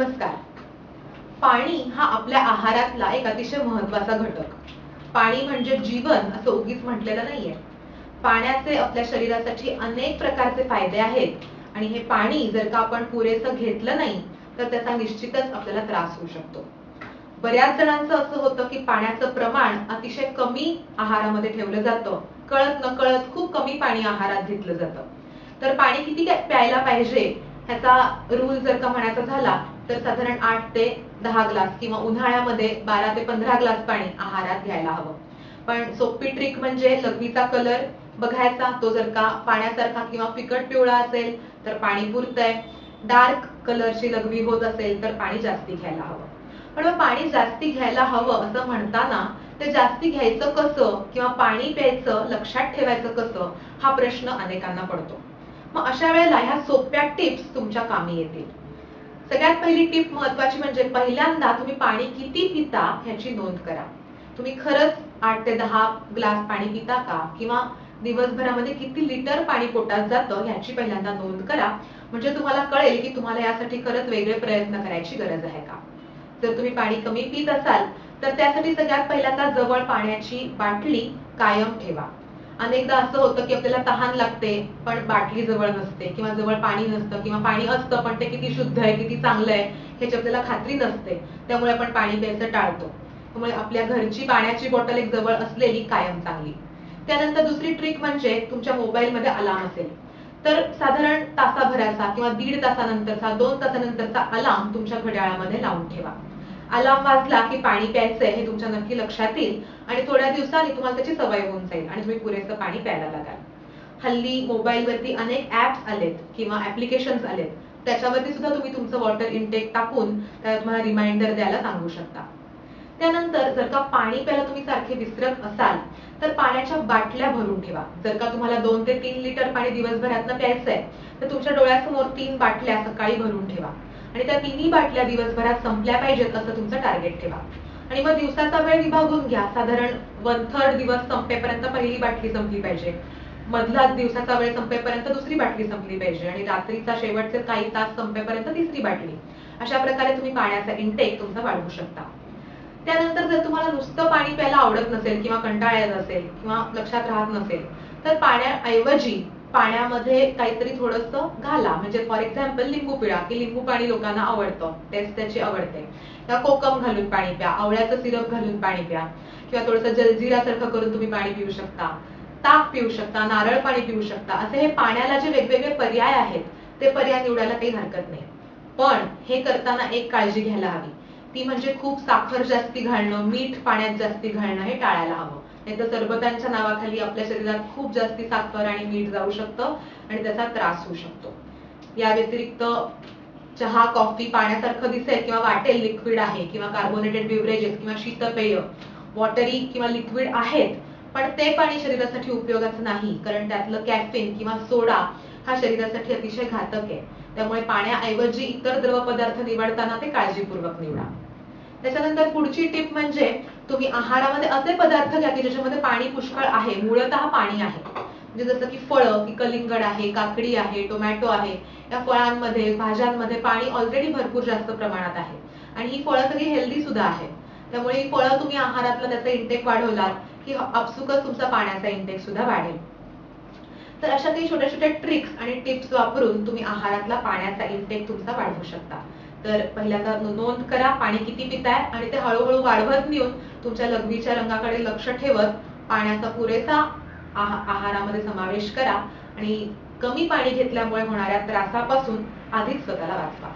नमस्कार. पाणी हा आपल्या आहारातला एक अतिशय महत्त्वाचा घटक. पाणी म्हणजे जीवन असं उगीच म्हटलेलं नाहीये. पाण्याचे आपल्या शरीरासाठी अनेक प्रकारचे फायदे आहेत आणि हे पाणी जर का आपण पुरेसं घेतलं नाही तर त्याचा निश्चितच आपल्याला त्रास होऊ शकतो. बऱ्याच जणांचं असं होतं की पाण्याचं प्रमाण अतिशय कमी आहारामध्ये ठेवलं जातं. कळत नकळत खूप कमी पाणी आहारात घेतलं जातं. तर पाणी किती प्यायला पाहिजे ह्याचा रूल जर का म्हणायचा झाला तर साधारण आठ ते दहा ग्लास किंवा उन्हाळ्यामध्ये बारा ते पंधरा ग्लास पाणी आहारात घ्यायला हवं. पण सोपी ट्रिक म्हणजे लघवीचा कलर बघायचा. तो जर का पाण्यासारखा किंवा फिकट पिवळा असेल तर पाणी पुरतंय. डार्क कलरची लघवी होत असेल तर पाणी जास्ती घ्यायला हवं. पण मग पाणी जास्ती घ्यायला हवं असं म्हणताना ते जास्ती घ्यायचं कसं किंवा पाणी प्यायचं लक्षात ठेवायचं कसं हा प्रश्न अनेकांना पडतो. मग अशा वेळेला ह्या सोप्या टिप्स तुमच्या कामी येतील. सगळ्यात पहिली टिप महत्वाची म्हणजे पहिल्यांदा तुम्ही पाणी किती पिता ह्याची नोंद करा. तुम्ही खरंच आठ ते दहा ग्लास पाणी पिता का? किंवा दिवसभरामध्ये किती लिटर पाणी पोटात जातं ह्याची पहिल्यांदा नोंद करा. म्हणजे तुम्हाला कळेल की तुम्हाला यासाठी खरंच वेगळे प्रयत्न करायची गरज आहे का? जर तुम्ही पाणी कमी पित असाल तर त्यासाठी सगळ्यात पहिल्यांदा जवळ पाण्याची बाटली कायम ठेवा. अनेकदा असं होतं की आपल्याला तहान लागते पण बाटली जवळ नसते किंवा जवळ पाणी नसतं किंवा पाणी असतं पण ते किती शुद्ध आहे किती चांगलं आहे ह्याची आपल्याला खात्री नसते. त्यामुळे आपण पाणी प्यायचं टाळतो. त्यामुळे आपल्या घरची पाण्याची बॉटल एक जवळ असलेली कायम चांगली. त्यानंतर दुसरी ट्रिक म्हणजे तुमच्या मोबाईलमध्ये अलार्म असेल. तर साधारण तासाभराचा किंवा दीड तासानंतरचा दोन तासानंतरचा अलार्म तुमच्या घड्याळामध्ये लावून ठेवा. अलार्म वाजला की पाणी प्यायचंय हे तुमच्या नक्की लक्षात येईल आणि थोड्या दिवसांनी तुम्हाला त्याची सवय होऊन जाईल आणि तुम्ही पुरेसं पाणी प्यायला लागाल. हल्ली मोबाईलवरती अनेक ऍप्स आलेत किंवा ऍप्लिकेशन्स आलेत. त्याच्यावरती सुद्धा तुम्ही तुमचं वॉटर इनटेक टाकून तुम्हाला रिमाइंडर द्यायला सांगू शकता. त्यानंतर जर का पाणी प्यायला तुम्ही सारखे विसरत असाल तर पाण्याच्या बाटल्या भरून ठेवा. जर का तुम्हाला दोन ते तीन लिटर पाणी दिवसभरातनं आहे तर तुमच्या डोळ्यासमोर तीन बाटल्या सकाळी भरून ठेवा. आणि त्या तिन्ही बाटल्या दिवसभरात संपल्या पाहिजेत असं तुमचं टार्गेट ठेवा. आणि मग दिवसाचा वेळ विभागून घ्या. साधारण वन थर्ड दिवस संपेपर्यंत पहिली बाटली संपली पाहिजे. मधला दिवसाचा वेळ संपेपर्यंत दुसरी बाटली संपली पाहिजे. आणि रात्रीचा शेवटचे काही तास संपेपर्यंत तिसरी बाटली. अशा प्रकारे तुम्ही पाण्याचा इनटेक तुमचा वाढवू शकता. त्यानंतर जर तुम्हाला नुसतं पाणी प्यायला आवडत नसेल किंवा कंटाळा येत असेल किंवा लक्षात राहत नसेल तर पाण्याऐवजी पाण्यामध्ये काहीतरी थोडस घाला. म्हणजे फॉर एक्झाम्पल लिंबू पिळा की लिंबू पाणी लोकांना आवडतं. टेस्ट त्याची आवडते. किंवा कोकम घालून पाणी प्या आवळ्याचं सिरप घालून पाणी प्या किंवा थोडंसं जलजिरासारखं करून तुम्ही पाणी पिऊ शकता. ताक पिऊ शकता नारळ पाणी पिऊ शकता. असे हे पाण्याला जे वेगवेगळे पर्याय आहेत ते पर्याय निवडायला काही हरकत नाही. पण हे करताना एक काळजी घ्यायला हवी. ती म्हणजे खूप साखर जास्ती घालणं मीठ पाण्यात जास्ती घालणं हे टाळायला हवं. नाही तर सरबतांच्या नावाखाली आपल्या शरीरात खूप जास्ती साखर आणि मीठ जाऊ शकतं आणि त्याचा त्रास होऊ शकतो. या व्यतिरिक्त चहा कॉफी पाण्यासारखं दिसेल किंवा वाटेल लिक्विड आहे किंवा कार्बोनेटेड बिव्हरेजेस किंवा शीतपेय वॉटरी किंवा लिक्विड आहेत पण ते पाणी शरीरासाठी उपयोगाचं नाही कारण त्यातलं कॅफिन किंवा सोडा हा शरीरासाठी अतिशय घातक आहे. त्यामुळे पाण्याऐवजी इतर द्रव पदार्थ निवडताना ते काळजीपूर्वक निवडा. त्याच्यानंतर पुढची टिप म्हणजे तुम्ही आहारामध्ये असे पदार्थ घ्या की ज्याच्यामध्ये पाणी पुष्कळ आहे. मूळतः पाणी आहे. म्हणजे जसं की फळं की कलिंगड आहे काकडी आहे टोमॅटो आहे या फळांमध्ये भाज्यांमध्ये पाणी ऑलरेडी भरपूर जास्त प्रमाणात आहे. आणि ही फळं सगळी हेल्दी सुद्धा आहेत त्यामुळे ही फळं तुम्ही आहारातला त्याचा इंटेक वाढवलात की आपसुकच तुमचा पाण्याचा इंटेक सुद्धा वाढेल. तर अशा काही छोट्या छोट्या ट्रिक्स आणि टिप्स वापरून तुम्ही आहारातला पाण्याचा इंटेक तुमचा वाढवू शकता. तर पहिल्यांदा नोंद करा पाणी किती पिताय आणि ते हळूहळू वाढवत नेऊन तुमच्या लघवीच्या रंगाकडे लक्ष ठेवत पाण्याचा पुरेसा आहारामध्ये समावेश करा आणि कमी पाणी घेतल्यामुळे होणाऱ्या त्रासापासून आधीच स्वतःला वाचवा.